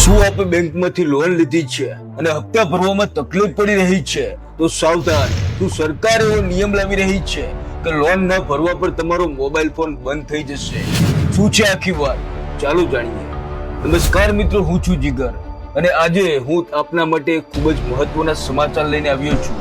શું આપે બેંકમાંથી લોન લીધી છે? અને હપ્તા ભરવામાં તકલીફ પડી રહી છે? તો સાવધાન, શું સરકાર એવો નિયમ લાવી રહી છે કે લોન ન ભરવા પર તમારો મોબાઈલ ફોન બંધ થઈ જશે? શું છે આખી વાત? ચાલો જાણીએ. નમસ્કાર મિત્રો, હું છું જીગર. અને આજે હું આપના માટે ખૂબ જ મહત્વના સમાચાર લઈને આવ્યો છું.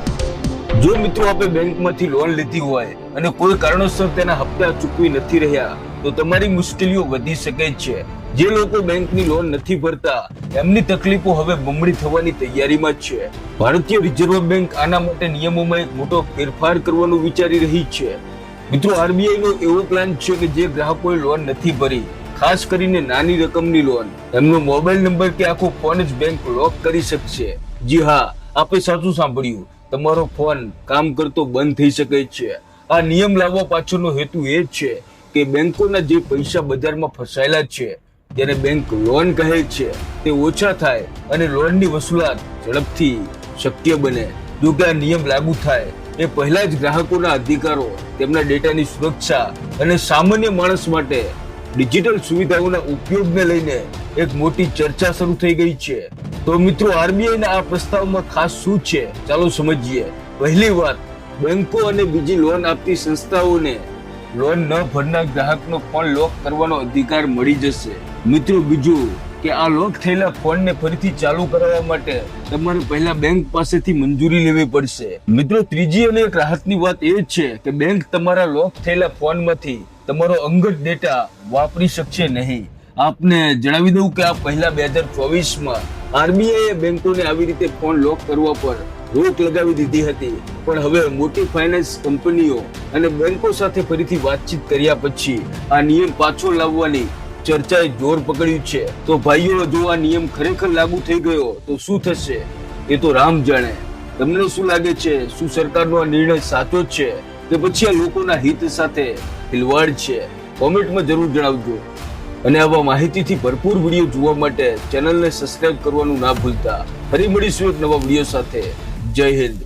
જો મિત્રો આપે બેંકમાંથી લોન લીધી હોય અને કોઈ કારણોસર તેના હપ્તા ચૂકવી નથી રહ્યા, તો તમારી મુશ્કેલીઓ વધી શકે છે. જે લોકો બેંકની લોન નથી ભરતા, એમની તકલીફો હવે બમણી થવાની તૈયારીમાં જ છે. ભારતીય રિઝર્વ બેંક આના માટે નિયમોમાં એક મોટો ફેરફાર કરવાનું વિચારી રહી છે. મિત્રો આરબીઆઈ નો એવો પ્લાન છે કે જે ગ્રાહકોએ લોન નથી ભરી, ખાસ કરીને નાની રકમની લોન એમનો મોબાઈલ નંબર કે આખો ફોન જ બેંક લોક કરી શકશે. જી હા, આપે સાચું સાંભળ્યું. તમારો ફોન કામ કરતો બંધ થઈ શકે છે. આ નિયમ લાવવા પાછળનો હેતુ એ જ છે કે બેંકોના જે પૈસા બજારમાં ફસાયેલા છે જેને બેંક લોન કહે છે, તે ઓછા થાય અને લોનની વસૂલાત ઝડપથી શક્ય બને. જો કે આ નિયમ લાગુ થાય, એ પહેલા જ ગ્રાહકોના અધિકારો, તેમના ડેટાની સુરક્ષા અને સામાન્ય માણસ માટે ડિજિટલ સુવિધાઓના ઉપયોગને લઈને એક મોટી ચર્ચા શરૂ થઈ ગઈ છે. તો મિત્રો આરબીઆઈ ના આ પ્રસ્તાવમાં ખાસ શું છે? ચાલો સમજીએ. પહેલી વાત, બેંકો અને બીજી લોન આપતી સંસ્થાઓને લોન ન ભરનાર ગ્રાહકનો ફોન લોક કરવાનો અધિકાર મળી જશે. મિત્રો, બીજું કે આ લોક થયેલા ફોનને ફરીથી ચાલુ કરાવવા માટે તમારે પહેલા બેંક પાસેથી મંજૂરી લેવી પડશે. મિત્રો, ત્રીજી અને એક રાહતની વાત એ છે કે બેંક તમારા લોક થયેલા ફોનમાંથી તમારો અંગત ડેટા વાપરી શકશે નહીં. આપને જણાવી દઉં કે આ પહેલા બે હજાર ચોવીસમાં આરબીઆઈએ બેંકોને આવી રીતે ફોન લોક કરવા પર રોક લગાવી દીધી હતી. પણ હવે મોટી ફાઇનાન્સ કંપનીઓ અને બેંકો સાથે ફરીથી વાતચીત કર્યા પછી આ નિયમ પાછો લાવવાની ચર્ચાએ જોર પકડ્યું છે. તો ભાઈઓ, જો આ નિયમ ખરેખર લાગુ થઈ ગયો, તો શું થશે? એ તો રામ જાણે. તમને શું લાગે છે? શું સરકારનો આ નિર્ણય સાચો છે? કે પછી આ લોકોના હિત સાથે ખિલવાડ છે? કોમેન્ટમાં જરૂર જણાવજો. અને આવા માહિતીથી ભરપૂર વીડિયો જોવા માટે ચેનલને સબસ્ક્રાઇબ કરવાનું ના ભૂલતા. ફરી મળીશું એક નવા વીડિયો સાથે. जय हिंद